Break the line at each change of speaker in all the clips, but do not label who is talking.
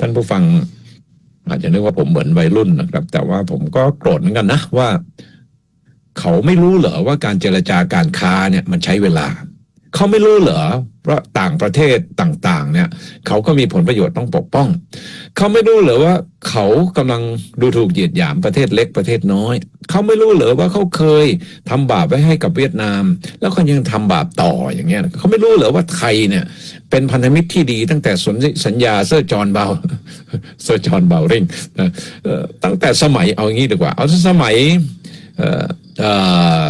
ท่านผู้ฟัง อาจจะนึกว่าผมเหมือนวัยรุ่นนะครับ แต่ว่าผมก็โกรธเหมือนกันนะว่า เขาไม่รู้เหรอว่าการเจรจาการค้าเนี่ยมันใช้เวลา เขาไม่รู้เหรอเพราะต่างประเทศต่างๆ เนี่ย เขาก็มีผลประโยชน์ต้องปกป้อง เขาไม่รู้เหรอว่าเขากำลังดูถูกเหยียดหยามประเทศเล็กประเทศน้อย เขาไม่รู้เหรอว่าเขาเคยทำบาปไว้ให้กับเวียดนาม แล้วเขายังทำบาปต่ออย่างเงี้ยเขาไม่รู้เหรอว่าไทยเนี่ย เป็นพันธมิตรที่ดีตั้งแต่สัญญาเซอร์จอห์นเบาเซอร์จอห์นเบาริงตั้งแต่สมัยเอางี้ดีกว่า เอาสมัยเอ่อ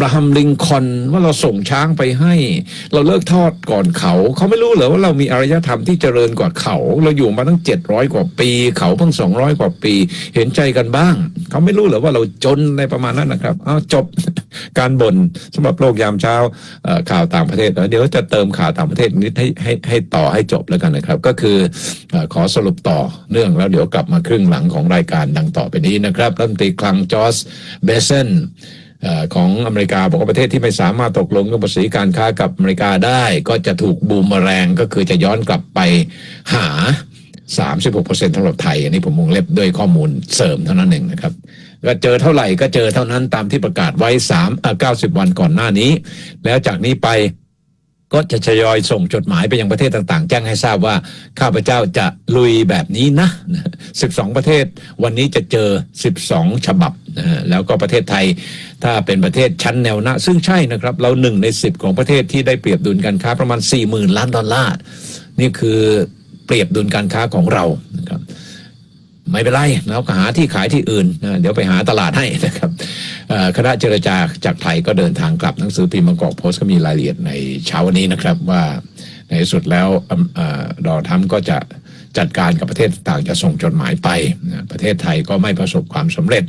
บราฮัมลิงคอนว่าเราส่งช้างไปให้ เราเลิกทอดก่อนเขา เขาไม่รู้เหรอว่าเรามีอารยธรรมที่เจริญกว่าเขา เราอยู่มาตั้งเจ็ดร้อยกว่าปี เขาเพิ่งสองร้อยกว่าปี เห็นใจกันบ้าง เขาไม่รู้เหรอว่าเราจนในประมาณนั้นนะครับเอาจบการบ่นสำหรับโลกยามเช้าข่าวต่างประเทศเดี๋ยวจะเติมข่าวต่างประเทศนิดให้ให้ให้ต่อให้จบแล้วกันนะครับ ก็คืออขอสรุปต่อเรื่องแล้วเดี๋ยวกลับมาครึ่งหลังของรายการดังต่อไปนี้นะครับรัฐมนตรีคลังจอร์สเบเซน ของอเมริกาบอกว่าประเทศที่ไม่สามารถตกลงเรื่องภาษีการค้ากับอเมริกาได้ ก็จะถูกบูมแรงก็คือจะย้อนกลับไปหา 36%สำหรับไทย อันนี้ผมวงเล็บด้วยข้อมูลเสริมเท่านั้นเองนะครับก็เจอเท่าไหร่ก็เจอเท่านั้นตามที่ประกาศไว้3เอ่อ90 วันก่อนหน้านี้ แล้วจากนี้ไปก็จะทยอยส่งจดหมายไปยังประเทศต่างๆ แจ้งให้ทราบว่าข้าพเจ้าจะลุยแบบนี้นะ 12 ประเทศ วันนี้จะเจอ 12 ฉบับนะฮะแล้วก็ประเทศไทยถ้าเป็นประเทศชั้นแนวหน้า ซึ่งใช่นะครับ เราหนึ่งในสิบของประเทศที่ได้เปรียบดุลการค้าประมาณ 4 0,000 ล้านดอลลาร์นี่คือเปรียบดุลการค้าของเรานะครับไม่เป็นไรเราก็หาที่ขายที่อื่นนะเดี๋ยวไปหาตลาดให้นะครับคณะเจรจาจากไทยก็เดินทางกลับหนังสือพิมพ์บางกอกโพสต์ก็มีรายละเอียดในเช้าวันนี้นะครับว่าในที่สุดแล้วออดอทรัมก็จะ จัดการกับประเทศต่างจะส่งจดหมายไป ประเทศไทยก็ไม่ประสบความสำเร็จ